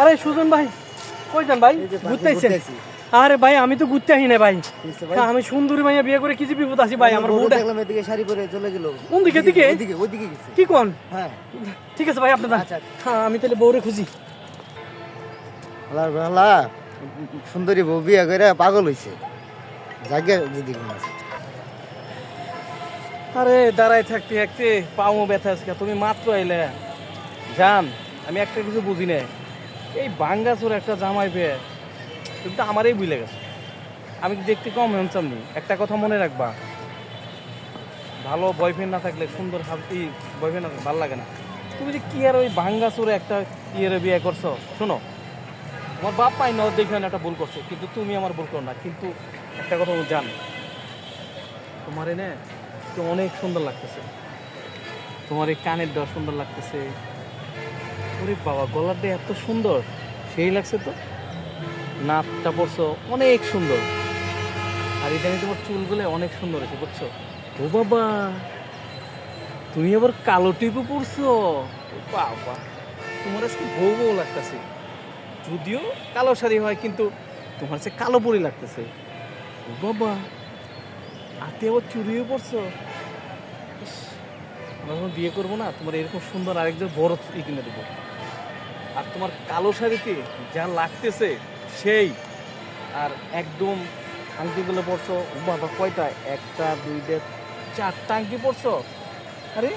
আরে সুজন ভাই কই যান ভাই? এই যে ঘুরতে ঘুরতে আইছেন আরে ভাই আমি তো ঘুরতে আসি না ভাই। আমি সুন্দরী মাইয়া বিয়ে করে কিছু বিপদ আছি ভাই আমার বউ বউটা দেখলাম এদিকে শাড়ি পরে চলে গেল। কোন দিকে, দিকে? ওইদিকে ওইদিকে গেছে। কি কোন? হ্যাঁ। ঠিক আছে ভাই আপনার যান। আচ্ছা, আচ্ছা। হ্যাঁ আমি তাহলে বউরে খুঁজি। আল্লাহর বেলা সুন্দরী বউ বিয়ে করে পাগল হইছে। জায়গা যদি আরে দাঁড়ায় থাকতে থাকতে পাও ব্যথা আজকে তুমি মাত্র এলে জান আমি একটা কিছু বুঝি না এই বাঙ্গাচোর একটা জামাই পেয়ে তুমি তো আমারই বুঝলে গেছে। আমি দেখতে কম হ্যান্ডসাম নি, একটা কথা মনে রাখবা। ভালো বয়ফ্রেন্ড না থাকলে সুন্দর হাবি বয়ফ্রেন্ড না ভালো লাগে না। তুমি যে কি আর ওই বাঙ্গাচোরে একটা ইয়ের বিয়ে করছ? শোনো, আমার বাপ পাই না দেখে না একটা ভুল করছে, কিন্তু তুমি আমার ভুল করো না। কিন্তু একটা কথা জান, তোমার এনে অনেক সুন্দর লাগতেছে। তোমার এই কানের দেওয়া সুন্দর লাগতেছে ওরে বাবা দিয়ে এত সুন্দর। সেই লাগছে তো? নাকটা পড়ছো অনেক সুন্দর। আর ইদানি তোমার চুলগুলো অনেক সুন্দর হয়েছে, বুঝছ? ও বাবা, তুমি আবার কালো টিপু পড়ছো বাবা, তোমার আজকে বউ বউ লাগতেছে। যদিও কালো শাড়ি হয়, কিন্তু তোমার সে কালো পরি লাগতেছে। ও বাবা হাতে আবার চুরিও পড়ছো আমরা যখন বিয়ে করব না, তোমার এরকম সুন্দর আরেকজন বড় ই কিনে দেবো। আর তোমার কালো শাড়িতে যা লাগতেছে, সেই। আর একদম আংটিগুলো পড়ছো বাবা, কয়টা? একটা, দুইটা চারটা আংটি পড়ছো আরে,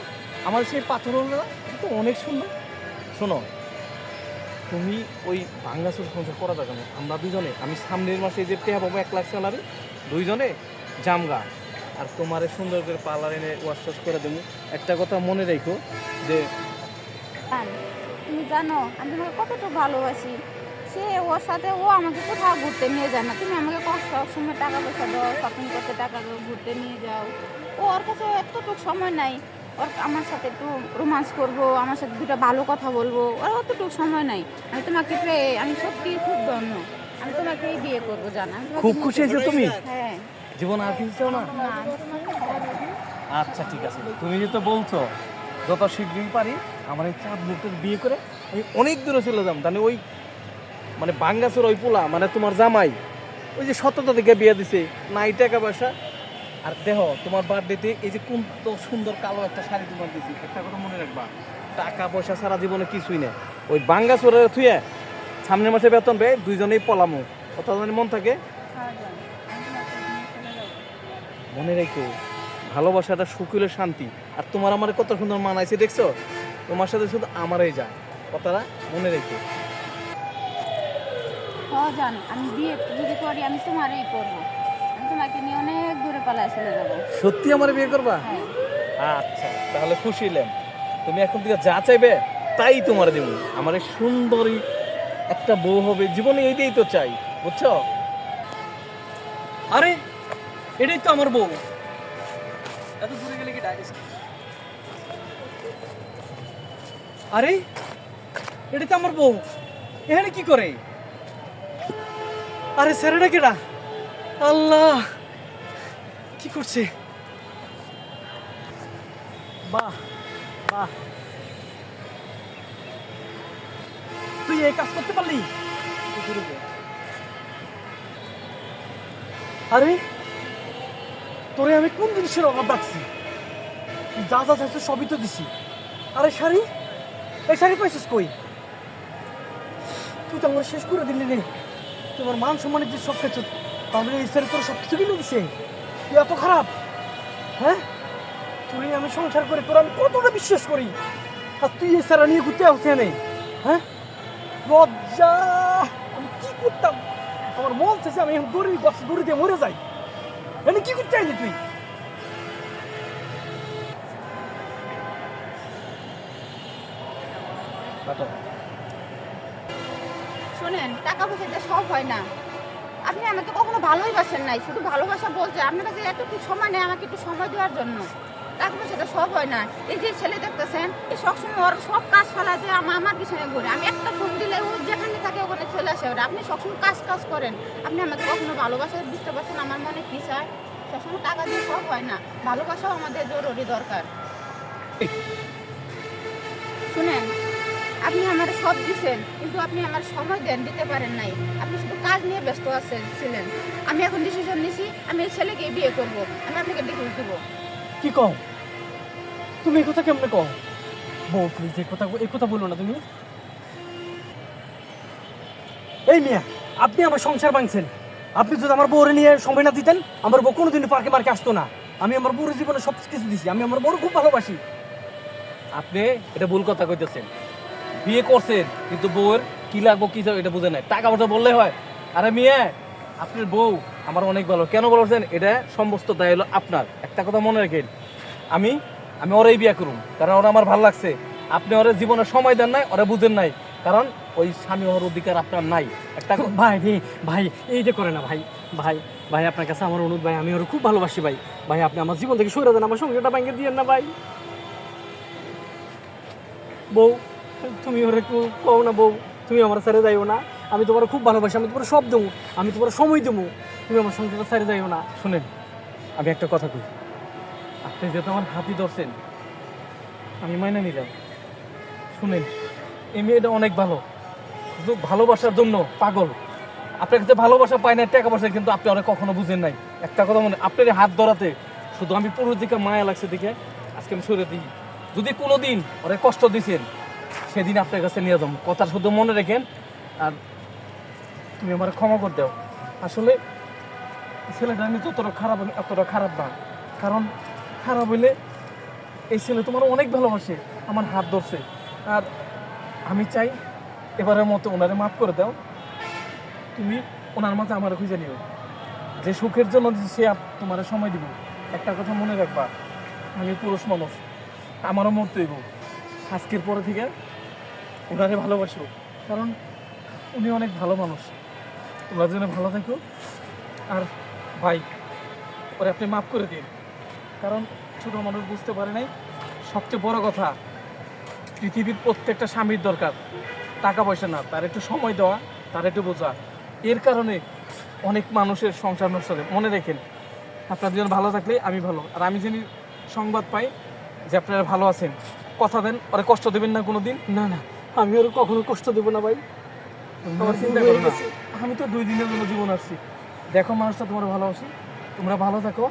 আমার সেই পাথর তো অনেক সুন্দর। শোনো, তুমি ওই ভাঙ্গাসুর সংসার করা যাবে না আমরা দুজনে, আমি সামনের মাসে যে টেহা পাবো, এক লাখ স্যালারি দুইজনে জামগা। আর তোমারে সুন্দর করে পার্লার এনে ওয়াশ করে দেবো। একটা কথা মনে রেখো যে তুমি জানো আমি তোমাকে কতটা ভালোবাসি। সে ওর সাথে ও আমাকে কোথাও ঘুরতে নিয়ে যায় না। তুমি আমাকে কষ্ট সময় টাকা পয়সা দাও শপিং করতে টাকা দাও ঘুরতে নিয়ে যাও। ও ওর কাছে এতটুকু সময় নাই। ওর আমার সাথে একটু রোমান্স করব আমার সাথে দুটো ভালো কথা বলব ওর অতটুকু সময় নাই। আমি তোমাকে পেয়ে আমি সত্যি খুব ধন্য। আমি তোমাকেই বিয়ে করব জানা। খুব খুশি হয়েছো তুমি? হ্যাঁ। জীবন আর কিছু চাও না। আচ্ছা ঠিক আছে। তুমি যেহেতু বলছো যত শীঘ্রই পারি। আমার এই চাঁদ মুখের বিয়ে করে আমি অনেক দূরে চলে যাম তাহলে ওই মানে বাঙ্গাসের ওই পোলা মানে তোমার জামাই ওই যে সততা থেকে বিয়ে দিছে নাই টাকা পয়সা। আর দেহ তোমার বার্থডেতে এই যে কোন তো সুন্দর কালো একটা শাড়ি তোমার দিছি একটা কথা মনে রাখবা টাকা পয়সা সারা জীবনে কিছুই নেই। ওই বাঙ্গাসোরের থুয়ে সামনের মাসে বেতন পেয়ে দুইজনেই পলামো। জানি মন থাকে। মনে রেখো ভালোবাসাটা হলে শান্তি। আর তোমার আমার কত সুন্দর মানাইছে দেখছ? তোমার সাথে শুধু আমারই যায়। কথাটা মনে রেখো। হ্যাঁ জান আমি বিয়ে যদি করি আমি তোমারই করব। আমি তোমাকে নিয়ে অনেক দূরে পালায় চলে যাব। সত্যি আমার বিয়ে করবা? হ্যাঁ। আচ্ছা তাহলে খুশি হইলাম তুমি এখন থেকে যা চাইবে তাই তোমার দেবো। আমার সুন্দরী একটা বউ হবে জীবনে এইটাই তো চাই বুঝছ? আরে এটাই তো আমার বউ। এত দূরে গেলে কি ডাইরেক্ট আরে, এটা তো আমার বউ। এখানে কি করে? আরে স্যারেটা কেডা? আল্লাহ, কি করছে? বাহ বাহ। তুই এই কাজ করতে পারলি? আরে, তোরে আমি কোন জিনিসের অভাব রাখছি? যা যা চাইছিস সবই তো দিছি। আরে শাড়ি এই শাড়ি কই? তুই তো আমার শেষ করে দিলি রে। তোমার মান সম্মানের যে সব কিছু, তাহলে এই শাড়ি তোর সব কিছু কিনে দিছে। তুই এত খারাপ? হ্যাঁ? তুই আমি সংসার করে তোর আমি কতটা বিশ্বাস করি? আর তুই এই সারা নিয়ে ঘুরতে আসছে নেই হ্যাঁ? লজ্জা! আমি কি করতাম? আমার মন চাইছে আমি দড়ি গাছ দড়ি দিয়ে মরে যাই। এনে কি করতে আইলি তুই? শোনেন টাকা পয়সা দিয়ে সব হয় না। আপনি আমাকে কখনো ভালোই বাসেন নাই শুধু ভালোবাসা বলছে। আপনার কাছে এতটুকু সময় নেই আমাকে একটু সময় দেওয়ার জন্য? টাকা পয়সাটা সব হয় না। এই যে ছেলে দেখতেছেন এই সবসময় ওর সব কাজ ফেলাতে আমার আমার পিছনে ঘুরে। আমি একটা ফোন দিলে ও যেখানে থাকে ওখানে চলে আসে ওরা। আপনি সবসময় কাজ কাজ করেন। আপনি আমাকে কখনো ভালোবাসা বুঝতে পারছেন আমার মনে কি চায় সবসময় টাকা দিয়ে সব হয় না। ভালোবাসাও আমাদের জরুরি দরকার। শুনেন আপনি আমার সব দিছেন কিন্তু আপনি আমার সময় দেন দিতে পারেন নাই। আপনি শুধু কাজ নিয়ে ব্যস্ত আছেন ছিলেন। আমি এখন ডিসিশন নিছি আমি এই ছেলেকে বিয়ে করব আমি আপনাকে ডিভোর্স দেবো। কি কও? তুমি এই কথা কেমনে কও? বউ প্লিজ এই কথা এই কথা বলো না তুমি। এই মিয়া আপনি আমার সংসার ভাঙছেন। আপনি যদি আমার বউরে নিয়ে সময় না দিতেন আমার বউ কোনোদিন পার্কে মার্কে আসতো না। আমি আমার বউর জীবনে সব কিছু দিছি আমি আমার বউর খুব ভালোবাসি। আপনি এটা ভুল কথা কইতেছেন। বিয়ে করছেন কিন্তু বউয়ের কি লাগবো, কি এটা বুঝে নাই। টাকা পয়সা বললে হয়। আরে মেয়ে, আপনার বউ আমার অনেক ভালো। কেন বলছেন? এটা সমস্ত দায় হলো আপনার। একটা কথা মনে রাখেন, আমি আমি ওরাই বিয়ে করুম, কারণ ওরা আমার ভালো লাগছে। আপনি ওরা জীবনে সময় দেন নাই, ওরা বুঝেন নাই। কারণ ওই স্বামী হওয়ার অধিকার আপনার নাই। একটা ভাই রে ভাই এইটা করে না, ভাই ভাই ভাই, আপনার কাছে আমার অনুরোধ, ভাই, আমি ওর খুব ভালোবাসি, ভাই। ভাই, আপনি আমার জীবন থেকে সরে দেন, আমার সংসারটা ভেঙে দিয়েন না, ভাই। বউ তুমি ওর একটু কও না বউ, তুমি আমার ছেড়ে যাইও না। আমি তোমার খুব ভালোবাসি, আমি তোমার সব দেবো, আমি তোমার সময় দেবো। তুমি আমার সংসারটা ছেড়ে যাইও না। শুনেন, আমি একটা কথা কই। আপনি যেহেতু আমার হাতি ধরছেন, আমি মাইনে নিলাম। শুনেন, এই মেয়েটা অনেক ভালো। শুধু ভালোবাসার জন্য পাগল। আপনার কাছে ভালোবাসা পায় না, টাকা পয়সা, কিন্তু আপনি অনেক কখনো বুঝেন নাই। একটা কথা মনে আপনার হাত ধরাতে শুধু আমি পুরো দিকে মায়া লাগছে দেখে আজকে আমি সরে দিই। যদি কোনো দিন অনেক কষ্ট দিয়েছেন সেদিন আপনার কাছে নিয়ে যাব। কথা শুধু মনে রেখেন, আর তুমি আমার ক্ষমা করে দাও। আসলে ছেলেটা আমি যতটা খারাপ অতটা খারাপ না। কারণ খারাপ হইলে এই ছেলে তোমার অনেক ভালোবাসে, আমার হাত ধরছে। আর আমি চাই এবারের মতো ওনারে মাফ করে দাও। তুমি ওনার মাঝে আমার খুঁজে নিও। যে সুখের জন্য সে তোমার সময় দিব, একটা কথা মনে রাখবা। আমি পুরুষ মানুষ, আমারও মরতে হইব। আজকের পরে থেকে ওনারে ভালোবাসো, কারণ উনি অনেক ভালো মানুষ। তোমরা যেন ভালো থাকো। আর ভাই, ওরে আপনি মাফ করে দিন, কারণ ছোটো মানুষ বুঝতে পারে নাই, সবচেয়ে বড় কথা, পৃথিবীর প্রত্যেকটা স্বামীর দরকার। টাকা পয়সা না, তার একটু সময় দেওয়া, তার একটু বোঝা। এর কারণে অনেক মানুষের সংসার নষ্ট হয়। মনে রেখেন, আপনার দুজন ভালো থাকলে আমি ভালো। আর আমি যিনি সংবাদ পাই, যে আপনারা ভালো আছেন কথা দেন ওরে কষ্ট দেবেন না কোনো দিন না না আমি ওর কখনো কষ্ট দেবো না ভাই। আমার চিন্তা করো না। আমি তো দুই দিনের জন্য জীবন আসছি দেখো মানুষটা তোমার ভালোবাসি। তোমরা ভালো থাকো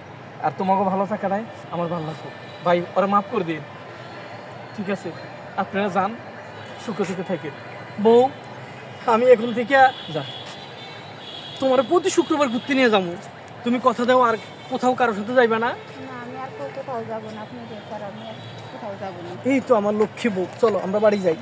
আর তোমাকে ভালো থাকাটাই আমার ভালো লাগবে। ভাই ওরা মাফ করে দিন। ঠিক আছে আপনারা যান সুখে সুখে থাকেন। বউ আমি এখন থেকে যা। তোমার প্রতি শুক্রবার ঘুরতে নিয়ে যাব। তুমি কথা দাও আর কোথাও কারোর সাথে যাইবে না। না আমি আর কোথাও যাব না আপনি এই তো আমার লক্ষ্মী বউ চলো আমরা বাড়ি যাই।